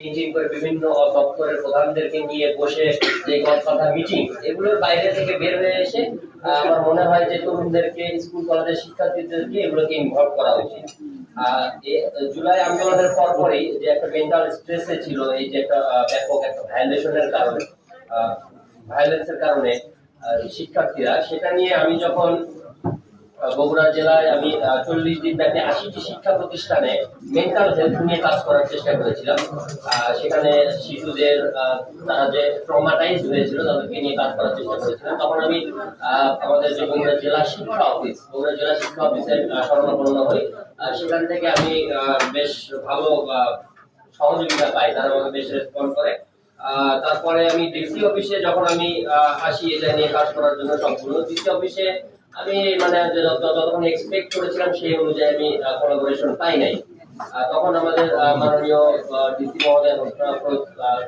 Meeting করে বিভিন্ন দপ্তরের প্রধানদেরকে নিয়ে বসে যে কথা মিটিং এগুলোর বাইরে থেকে বের হয়ে এসে আমার মনে হয় যে তরুণদেরকে, স্কুল কলেজের শিক্ষার্থীদেরকে এগুলোকে ইনভলভ করা উচিত। জুলাই আন্দোলনের যে একটা মেন্টাল স্ট্রেসে ছিল, এই যে একটা ব্যাপক একটা ভায়োলেশনের কারণে ভায়োলেন্সের কারণে শিক্ষার্থীরা, সেটা নিয়ে আমি যখন বগুড়া জেলায় আমি চল্লিশ দিন ব্যাপী আশিটি শিক্ষা প্রতিষ্ঠানে মেন্টাল হেলথ নিয়ে কাজ করার চেষ্টা করেছিলাম। সেখানে শিশুদের তারা যে ট্রমাটাইজ হয়েছিল তাদেরকে নিয়ে কাজ করার চেষ্টা করেছিলাম। তখন আমি আমাদের যে বগুড়া জেলা শিক্ষা অফিস বগুড়া জেলা শিক্ষা অফিসের আহ, শরণাপন্ন হই সেখান থেকে আমি বেশ ভালো সহযোগিতা পাই। তারা আমাকে বেশ রেসপন্ড করে। তারপরে আমি ডিসি অফিসে যখন আমি আসি এটা নিয়ে কাজ করার জন্য সম্পূর্ণ। ডিসি অফিসে আমি মানে যতক্ষণ এক্সপেক্ট করেছিলাম সেই অনুযায়ী আমি কোলাবোরেশন পাই নাই। তখন আমাদের মাননীয় ডিসি মহোদয়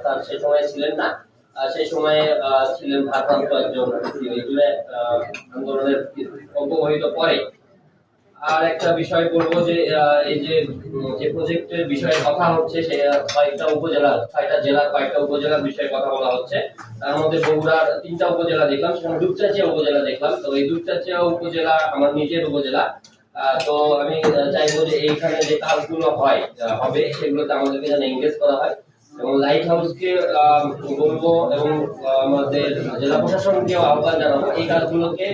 তার সে সময় ছিলেন না। সেই সময়ে ছিলেন ভারপ্রাপ্ত একজন আন্দোলনের অব্যবহিত পরে। আর একটা বিষয় বলব যে এই যে যে প্রজেক্টের বিষয়ে কথা হচ্ছে, সে কয়েকটা উপজেলা, ছয়টা জেলার কয়েকটা উপজেলার বিষয়ে কথা বলা হচ্ছে। তার মধ্যে বগুড়ার তিনটা উপজেলা দেখলাম, সেখানে দুপচাচিয়া উপজেলা দেখলাম। তো এই দুপচাচিয়া উপজেলা আমার নিজের উপজেলা। তো আমি চাইব যে এইখানে যে কাজগুলো হয় হবে, সেগুলোতে আমাদেরকে যেন এঙ্গেজ করা হয়। এবং লাইট হাউসকে বলব এবং আমাদের জেলা প্রশাসনকে আহ্বান জানাব। এই কাজগুলোকে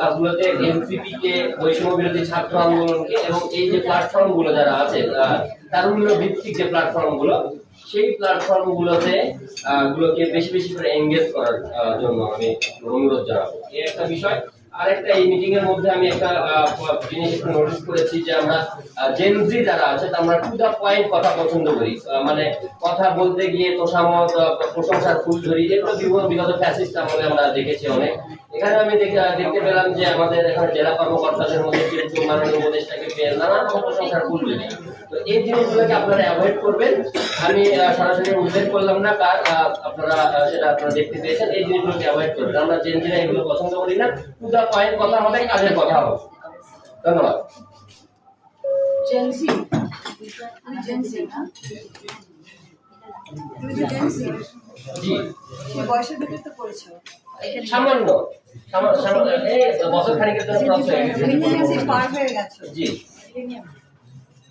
কাজগুলোতে এনসিপি কে বৈষম্য বিরোধী ছাত্র আন্দোলনকে এবং এই যে প্ল্যাটফর্মগুলো যারা আছে তারুণ্য ভিত্তিক যে প্ল্যাটফর্মগুলো সেই প্ল্যাটফর্ম গুলোতে আহ, গুলোকে বেশি বেশি করে এঙ্গেজ করার জন্য আমি অনুরোধ জানাব। এই একটা বিষয়। আরেকটা এই মিটিং এর মধ্যে আমি একটা জিনিস নোটিস করেছি যে আমরা জেনজি যারা আছে আমরা টু দা পয়েন্ট কথা পছন্দ করি। মানে কথা বলতে গিয়ে তোষামত প্রশংসার ফুল ধরি। এগুলো বিগত বিগত ফ্যাসিস্ট আমলে আমরা দেখেছি অনেক। এখানে আমি দেখে- দেখতে পেলাম যে আমাদের এখানে জেলা কর্মকর্তাদের মধ্যে কিন্তু মাননীয় উপদেষ্টাকে পেয়ে নানান প্রশংসার ফুল ধরি। এই জিনিসগুলোকে আপনারা অ্যাভয়েড করবেন। আমি সরাসরি উল্লেখ করলাম না কার আপনারা সেটা আপনারা দেখতে পেয়েছেন এই জিনিসগুলোকে অ্যাভয়েড করবেন। আমরা জেনজিরা এগুলো পছন্দ করি না দা পয়েন্ট কথা হবে কাজের কথা হবে। ধন্যবাদ। জেনসি জেনসি না? তুমি যে জেনসি জি। বয়সের ভিতরে তো পড়েছো। সামান্য সামান্য বছর খানিকের জন্য পার হয়ে গেছো। জি।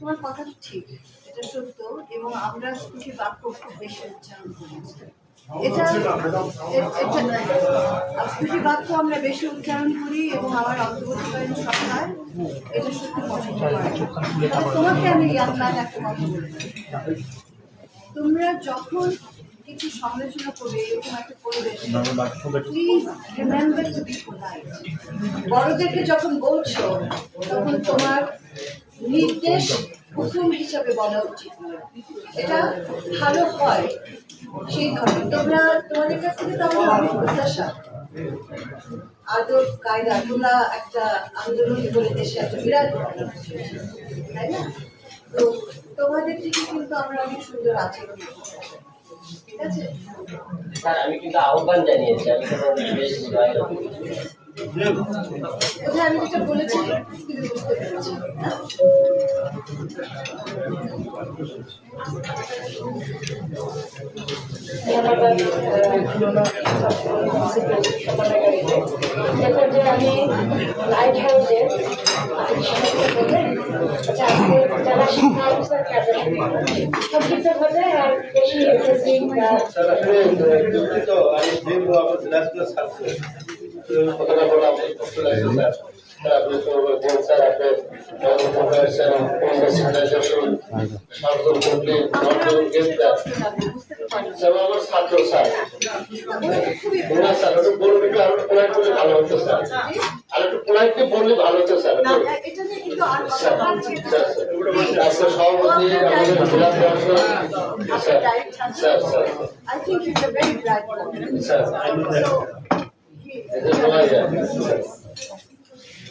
তোমার কথা ঠিক, এটা সত্য এবং আমরা কিছু বাক্য খুব বেশি উচ্চারণ করি এটা বাক্য আমরা বেশি উচ্চারণ করি এবং আমার এটা সত্যি পছন্দ তোমাকে আমি কথা তোমরা যখন কিছু সমালোচনা করবে, এরকম একটা পরিবেশে প্লিজ বড়দেরকে যখন বলছো, তখন তোমার নির্দেশ হুকুম হিসাবে বলা উচিত। এটা ভালো হয় সেই ধরনের। তোমরা, তোমাদের কাছ থেকে তো আমাদের অনেক প্রত্যাশা। আদব কায়দা, তোমরা একটা আন্দোলন করে দেশে একটা বিরাট তাই না? তো তোমাদের থেকে কিন্তু আমরা অনেক সুন্দর আচরণ ঠিক আছে? স্যার, আমি কিন্তু আহ্বান জানিয়েছি, আমি কোনো নির্দেশ আমি যেটা বলেছি বুঝতে পেরেছি? যে আমি লাইট হাউসে যারা শিক্ষা অফিসার কাজে সংক্ষিপ্তভাবে আর বেশি কথাটা বলা করলে ছাত্র স্যার স্যার একটু আরও পোলাইট বললে ভালো হতো স্যার আর একটু পোলাইটলি বললে ভালো হতো স্যার আজকে সভাপতি আমাদের জেলা প্রশাসক sir sir sir. Sir Aleluia.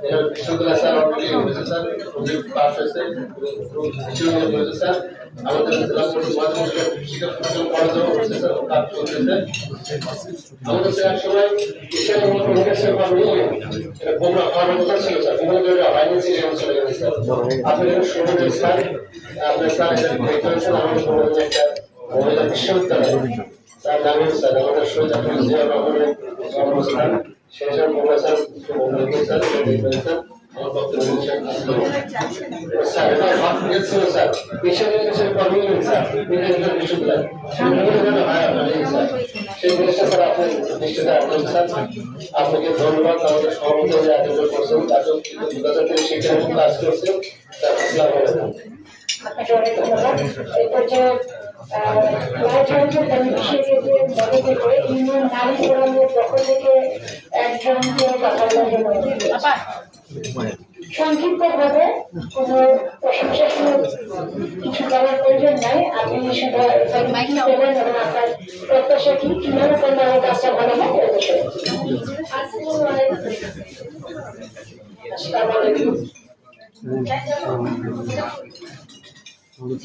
বিশ্ববিদ্যালয় স্যার অলরেডি হয়েছে আমাদের শিক্ষা স্যার আমাদের স্যার সময় বিশাল কমিউনিকেশন পাবলিক এটা বোমা হওয়ার কথা ছিল স্যার হয়নি সিজন চলে গেছে স্যার আপনি এটা শুনবেন স্যার আপনি স্যার এটা আমাদের কোনো একটা তার নামে স্যার আমাদের জন্মস্থান সেই সব প্রফেসর স্যার স্যার আমার স্যার স্যার স্যার সেই জিনিসটা আপনি নিশ্চিত স্যার আপনাকে ধন্যবাদ। আমাদের সভাপতি যে করছেন তাকে যোগাযোগ করে শিক্ষা কাজ পর্যায়ে বেনিফিশিয়ারিদের মনে থেকে ইউনিয়ন নারী ফোরামের পক্ষ থেকে একজনকে কথা বলার জন্য অনুরোধ করছি। সংক্ষিপ্তভাবে কোনো কিছু করার প্রয়োজন নাই। আপনি দেবেন এবং আপনার প্রত্যাশা কি? কীভাবে করলে আমার কাজটা ভালো হয়? এ বিষয়ে। আসসালামু আলাইকুম। আমি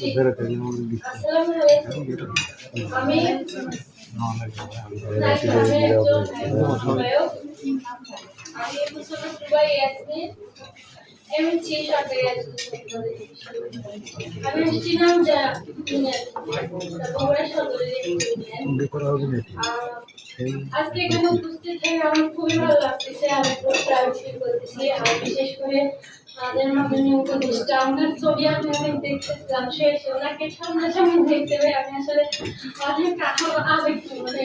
নাকি ছিলাম যা বগুড়া সদরে আজকে এখানে উপস্থিত হয়ে আমার খুবই ভালো লাগতেছে। আমি প্রাউড ফিল করতেছি আর বিশেষ করে আমাদের মাননীয় উপদেষ্টা আমাদের ছবি আমি অনেক দেখতেছিলাম শেষ ওনাকে সামনাসামনি দেখতে পেয়ে আমি আসলে অনেক আবেগ মানে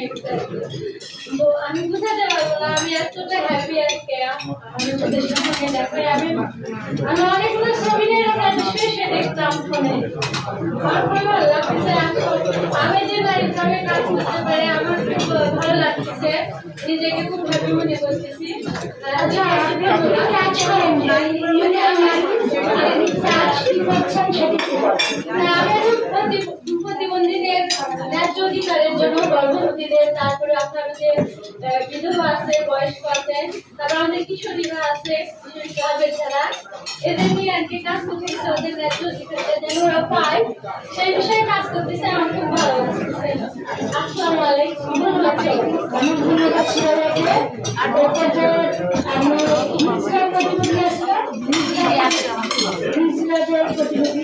তো আমি বুঝাতে পারব না, আমি এতটা হ্যাপি আজকে। আমাদের উপদেষ্টার সঙ্গে দেখায় আমি আমি অনেকগুলো ছবি নিয়ে এরকম শেষে দেখতাম ফোনে। আমার খুবই ভালো লাগতেছে। আমি যে আমি কাজ করতে পারি, আমার খুব নিজেকে খুব মনে করতেছি। আচ্ছা প্রতিবন্ধীদের ন্যায্য অধিকারের জন্য গর্ভবতীদের, তারপরে আপনার যে বিধবা আছে, বয়স্ক আছে, তারপর আছে ক্লাবের যারা এদের নিয়ে আর কি কাজ করতেছে ন্যায্য অধিকারটা যেন ওরা পায়, সেই কাজ করতেছে, আমার খুব ভালো লাগতেছে। আসসালামু অনেক ধন্যবাদ সিরাজকে আর পর্যায়ে আমি ইসলাম প্রতিনিধি আসলাম সিরাজের প্রতিনিধি